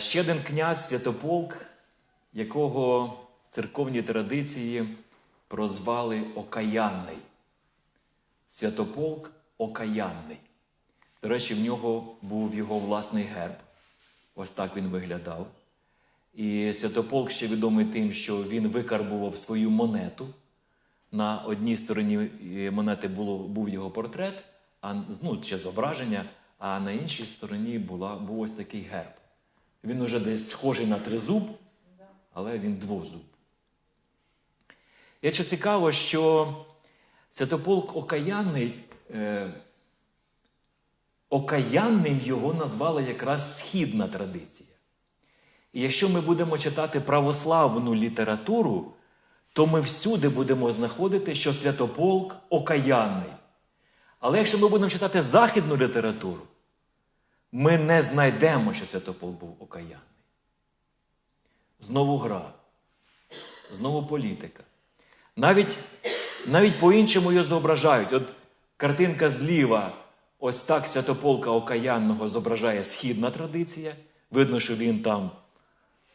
ще один князь Святополк, якого в церковній традиції прозвали Окаянний. Святополк Окаянний. До речі, в нього був його власний герб. Ось так він виглядав. І Святополк ще відомий тим, що він викарбував свою монету. На одній стороні е, монети було, був його портрет, а ну, ще зображення, а на іншій стороні була, був ось такий герб. Він уже десь схожий на тризуб, але він двозуб. І що цікаво, що Святополк Окаянний, е, Окаянним його назвала якраз східна традиція. І якщо ми будемо читати православну літературу, то ми всюди будемо знаходити, що Святополк окаянний. Але якщо ми будемо читати західну літературу, ми не знайдемо, що Святополк був окаянний. Знову гра, знову політика. Навіть, навіть по-іншому його зображають. От картинка зліва, ось так Святополка Окаянного зображає східна традиція. Видно, що він там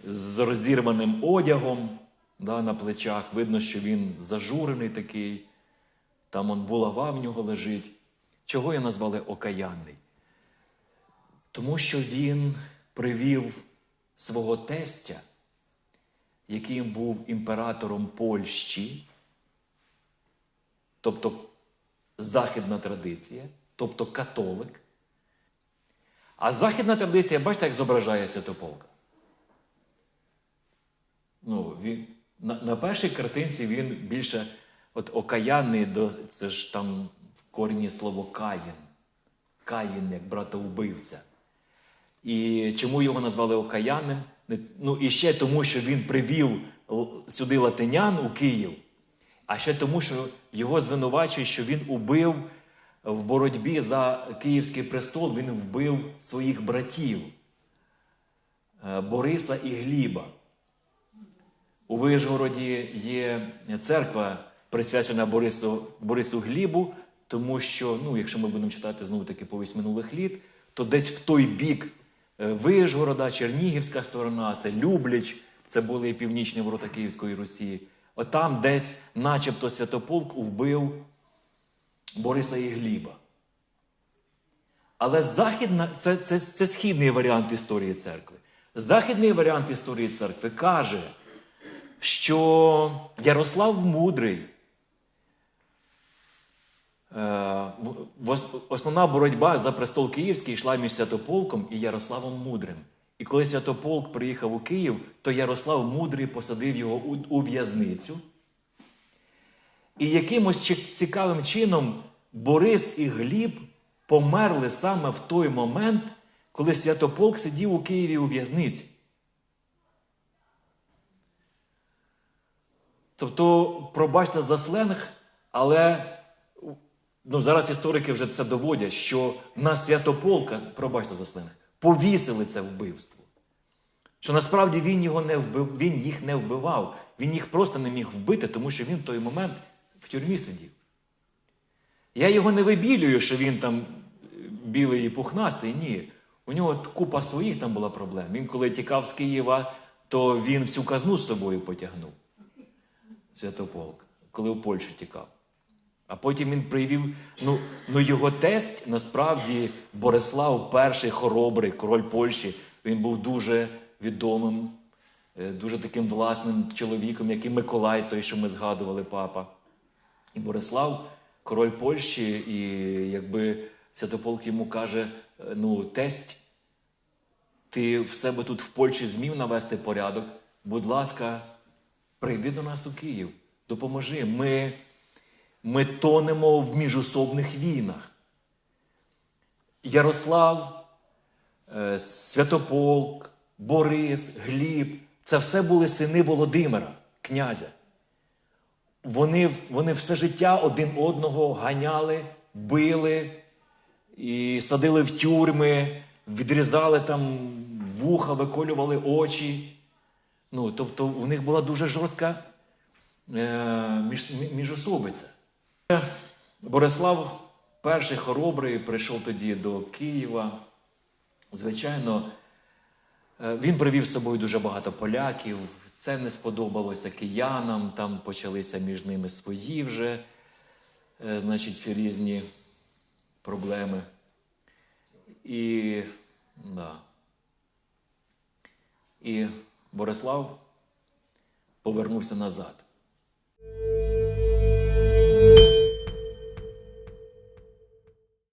з розірваним одягом да, на плечах. Видно, що він зажурений такий. Там он булава в нього лежить. Чого його назвали Окаянний? Тому що він привів свого тестя, яким був імператором Польщі, тобто західна традиція, тобто католик. А західна традиція, бачите, як зображає Святополка? Ну, він, на, на першій картинці він більше от окаянний, це ж там в корені слово Каїн. Каїн як братоубивця. І чому його назвали окаянним? Ну і ще тому, що він привів сюди латинян у Київ, а ще тому, що його звинувачують, що він убив в боротьбі за Київський престол, він вбив своїх братів е, Бориса і Гліба. У Вишгороді є церква, присвячена Борису, Борису Глібу, тому що, ну, якщо ми будемо читати знову таки повість минулих літ, то десь в той бік е, Вишгорода, Чернігівська сторона, це Любліч, це були північні ворота Київської Русі. Отам десь, начебто, Святополк вбив Бориса і Гліба. Але західна, це, це, це східний варіант історії церкви. Західний варіант історії церкви каже, що Ярослав Мудрий, основна боротьба за престол Київський йшла між Святополком і Ярославом Мудрим. І коли Святополк приїхав у Київ, то Ярослав Мудрий посадив його у, у в'язницю. І якимось цікавим чином Борис і Гліб померли саме в той момент, коли Святополк сидів у Києві у в'язниці. Тобто, пробачте за сленг, але ну, зараз історики вже це доводять, що на Святополка, пробачте за сленг, повісили це вбивство. Що насправді він, його не вбив, він їх не вбивав, він їх просто не міг вбити, тому що він в той момент в тюрмі сидів. Я його не вибілюю, що він там е, білий і пухнастий. Ні. У нього купа своїх там була проблем. Він, коли тікав з Києва, то він всю казну з собою потягнув. Святополк, коли в Польщу тікав. А потім він привів. Ну, ну його тесть насправді Борислав перший хоробрий, король Польщі. Він був дуже відомим, е, дуже таким власним чоловіком, як і Миколай, той, що ми згадували, папа. І Борислав, король Польщі, і якби Святополк йому каже: е, ну, тесть, ти в себе тут в Польщі змів навести порядок. Будь ласка, прийди до нас у Київ, допоможи. Ми, ми тонемо в міжособних війнах. Ярослав, е, Святополк, Борис, Гліб це все були сини Володимира, князя. Вони, вони все життя один одного ганяли, били і садили в тюрми, відрізали там вуха, виколювали очі. Ну, тобто у них була дуже жорстка е, між, міжособиця. Борислав перший хоробрий прийшов тоді до Києва. Звичайно, Е, Він привів з собою дуже багато поляків. Це не сподобалося киянам, там почалися між ними свої вже, е, значить, різні проблеми. І, да. І Борислав повернувся назад.